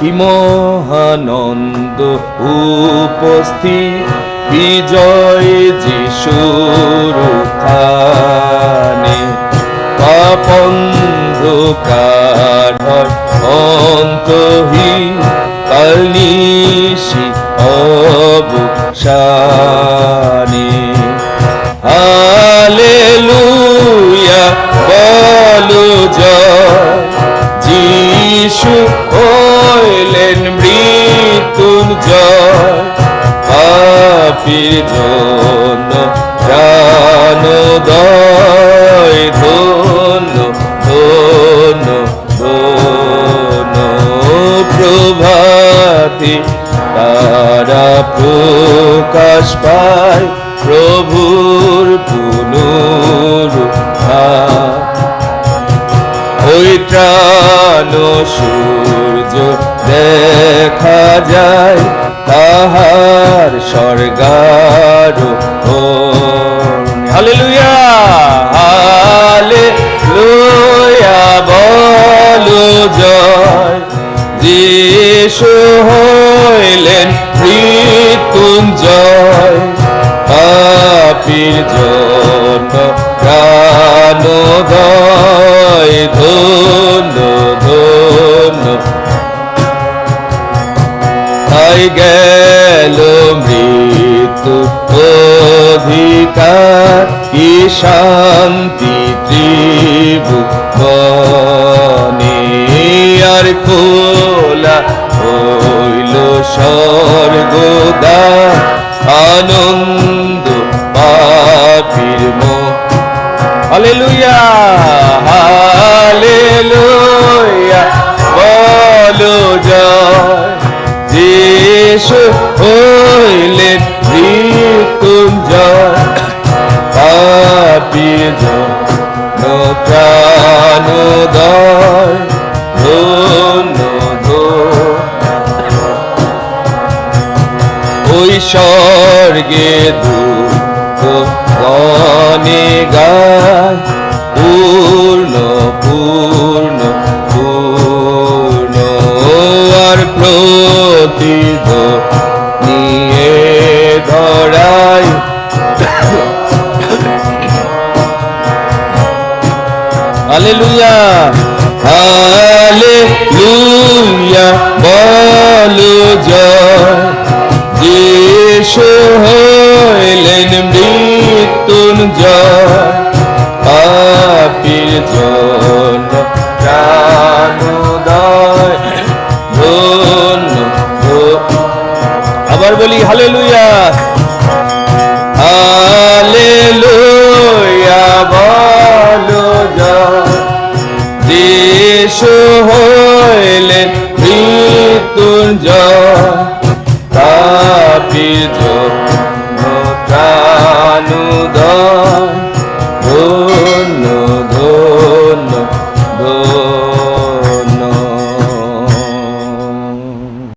কি মহানন্দ উপস্থিত বিজয় যিশুর উত্থানে। পাপন্ধকার অন্তহীন কালনিশি অবসানে। মৃত্যুঞ্জয় পাপির জন্য প্রাণদয় ধন্য ধন্য ধন্য প্রভাতি, তারা প্রকাশ পায় প্রভুর পুনরুত্থান ওই ত্রাণ সূর্য দেখা যায় তাহার স্বর্গার হালেলুয়া হালেলুয়া বলো জয়। যিশু হইলেন মৃত্যুঞ্জয়। পাপির জন্য তাই গেল মৃত্যু অধিকার। কি শান্তি ত্রিভুবনে? আর খোলা হইল স্বর্গদার আনন্দ পাপির মুখ হালেলুয়া হালেলুয়া হইলেন মৃত্যুঞ্জয়, পাপি প্রাণোদয় ধন্য ওই স্বর্গে দুঃখ গনে গায়, পূর্ণ পূর্ণ পূর্ণ। আর প্রতিদ এ ধরায় হালেলুয়া হালেলুয়া বলো জয়। যিশু হইলেন মৃত্যুঞ্জয়। শিশু হইলেন মৃত্যুঞ্জয় তাপিজ প্রাণুদয় ধন্য